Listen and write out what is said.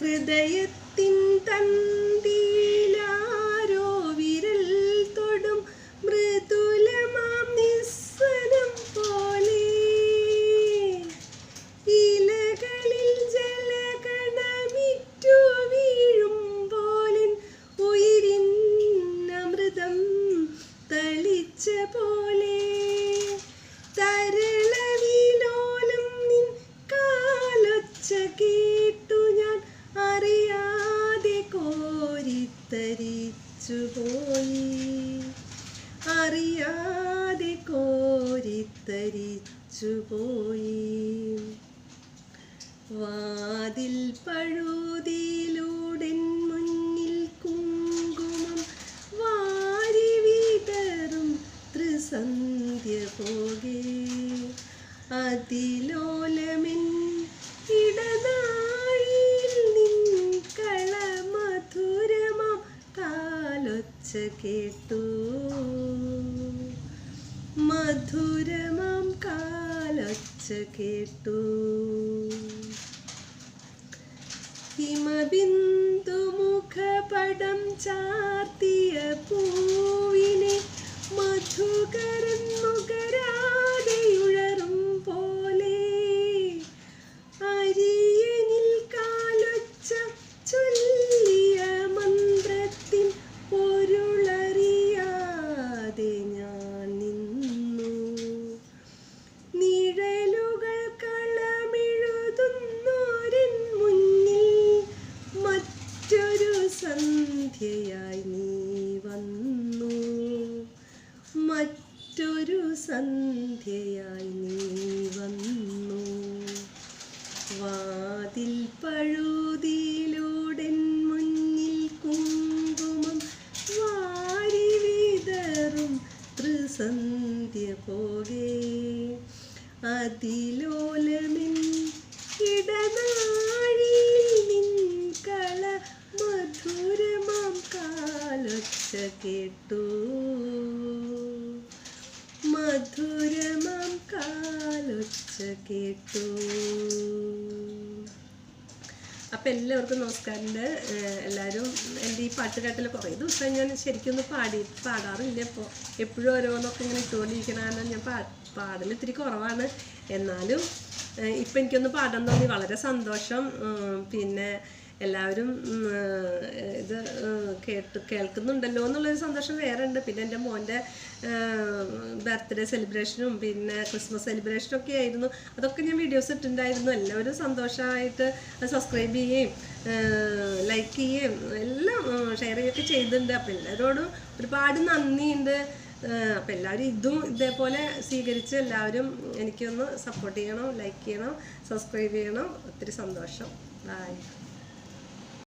ഹൃദയത്തിൻ തന്തിയിലാരോ കോരിത്തരിച്ചു പോയി അറിയാതെ കോരിത്തരിച്ചുപോയി. വാതിൽ പഴുതിയിലൂടെ മുന്നിൽ കുങ്കുമം വാരി വിതറും ത്രിസന്ധ്യ പോകെ. അതിലോലമെൻ കേട്ടു. മധുരമാം കാലൊച്ച കേട്ടു. ഹിമബിന്ദു മുഖപടം ചാർത്തിയ സന്ധ്യയായി നീ വന്നു. വാതിൽ പഴുതിയിലൂടെ മുന്നിൽ കുങ്കുമം വാരി വിതറും ത്രിസന്ധ്യ പോകെ അതിലോലമിൻ ഇടനാഴിയിൽ നിൻ കള മധുരമാം കാലൊച്ച കേട്ടു. കേട്ടു. അപ്പം എല്ലാവർക്കും നമസ്കാരമുണ്ട്. എല്ലാവരും എന്റെ ഈ പാട്ട് കേട്ടൽ കുറേ ദിവസം ഞാൻ ശരിക്കും ഒന്ന് പാടി പാടാറില്ല ഇപ്പോൾ എപ്പോഴും ഓരോന്നൊക്കെ ഇങ്ങനെ ഇട്ടുകൊണ്ടിരിക്കണമെന്ന് ഞാൻ പാ പാടൽ ഇത്തിരി കുറവാണ്. എന്നാലും ഇപ്പം എനിക്കൊന്ന് പാടാൻ തോന്നി. വളരെ സന്തോഷം. പിന്നെ എല്ലാവരും ഇത് കേട്ട് കേൾക്കുന്നുണ്ടല്ലോ എന്നുള്ളൊരു സന്തോഷം വേറെ ഉണ്ട് പിന്നെ എന്റെ മോന്റെ ബർത്ത്ഡേ സെലിബ്രേഷനും പിന്നെ ക്രിസ്മസ് സെലിബ്രേഷനും ഒക്കെ ആയിരുന്നു. അതൊക്കെ ഞാൻ വീഡിയോസ് ഇട്ടിട്ടുണ്ടായിരുന്നു. എല്ലാവരും സന്തോഷമായിട്ട് സബ്സ്ക്രൈബ് ചെയ്യുകയും ലൈക്ക് ചെയ്യുകയും എല്ലാം ഷെയർ ചെയ്യുകയൊക്കെ ചെയ്തിട്ടുണ്ട്. അപ്പം എല്ലാവരോടും ഒരുപാട് നന്ദിയുണ്ട്. അപ്പം എല്ലാവരും ഇതും ഇതേപോലെ സ്വീകരിച്ച് എല്ലാവരും എനിക്കൊന്ന് സപ്പോർട്ട് ചെയ്യണം ലൈക്ക് ചെയ്യണം സബ്സ്ക്രൈബ് ചെയ്യണം. ഒത്തിരി സന്തോഷം. ബൈ